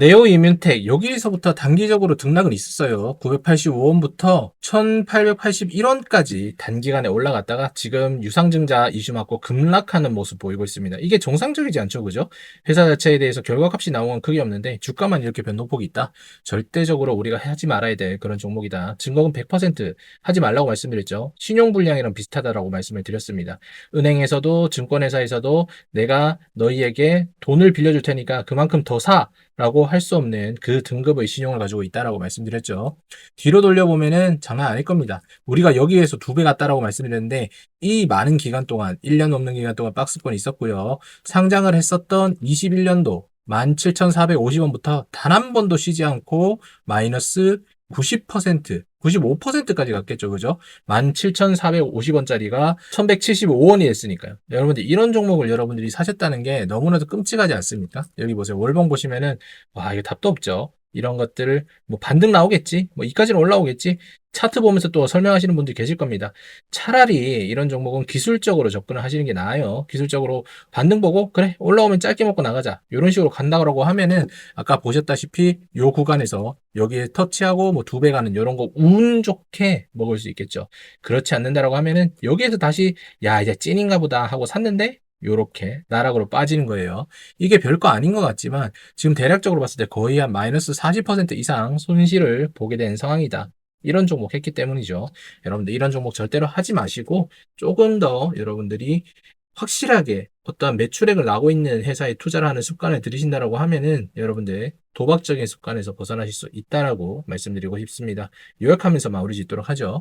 네오 이뮨텍 여기서부터 단기적으로 등락은 있었어요. 985원부터 1881원까지 단기간에 올라갔다가 지금 유상증자 이슈 맞고 급락하는 모습 보이고 있습니다. 이게 정상적이지 않죠, 그죠? 회사 자체에 대해서 결과값이 나온 건 크게 없는데 주가만 이렇게 변동폭이 있다. 절대적으로 우리가 하지 말아야 될 그런 종목이다. 증거금 100% 하지 말라고 말씀드렸죠. 신용불량이랑 비슷하다라고 말씀을 드렸습니다. 은행에서도 증권회사에서도 내가 너희에게 돈을 빌려줄 테니까 그만큼 더 사. 라고 할 수 없는 그 등급의 신용을 가지고 있다라고 말씀드렸죠. 뒤로 돌려보면은 장난 아닐 겁니다. 우리가 여기에서 두 배 갔다라고 말씀드렸는데 이 많은 기간 동안 1년 넘는 기간 동안 박스권이 있었고요. 상장을 했었던 21년도 17,450원부터 단 한 번도 쉬지 않고 마이너스 90%, 95%까지 갔겠죠. 그죠? 17,450원짜리가 1,175원이 됐으니까요. 여러분들 이런 종목을 여러분들이 사셨다는 게 너무나도 끔찍하지 않습니까? 여기 보세요. 월봉 보시면은 와, 이거 답도 없죠. 이런 것들을 뭐 반등 나오겠지? 뭐 이까지는 올라오겠지? 차트 보면서 또 설명하시는 분들이 계실 겁니다. 차라리 이런 종목은 기술적으로 접근을 하시는 게 나아요. 기술적으로 반등 보고 그래 올라오면 짧게 먹고 나가자 이런 식으로 간다고 하면은 아까 보셨다시피 요 구간에서 여기에 터치하고 뭐 두 배 가는 이런 거 운 좋게 먹을 수 있겠죠. 그렇지 않는다라고 하면은 여기에서 다시 야 이제 찐인가 보다 하고 샀는데 요렇게 나락으로 빠지는 거예요. 이게 별거 아닌 것 같지만 지금 대략적으로 봤을 때 거의 한 마이너스 40% 이상 손실을 보게 된 상황이다. 이런 종목 했기 때문이죠. 여러분들 이런 종목 절대로 하지 마시고 조금 더 여러분들이 확실하게 어떠한 매출액을 나고 있는 회사에 투자를 하는 습관을 들이신다라고 하면은 여러분들 도박적인 습관에서 벗어나실 수 있다라고 말씀드리고 싶습니다. 요약하면서 마무리 짓도록 하죠.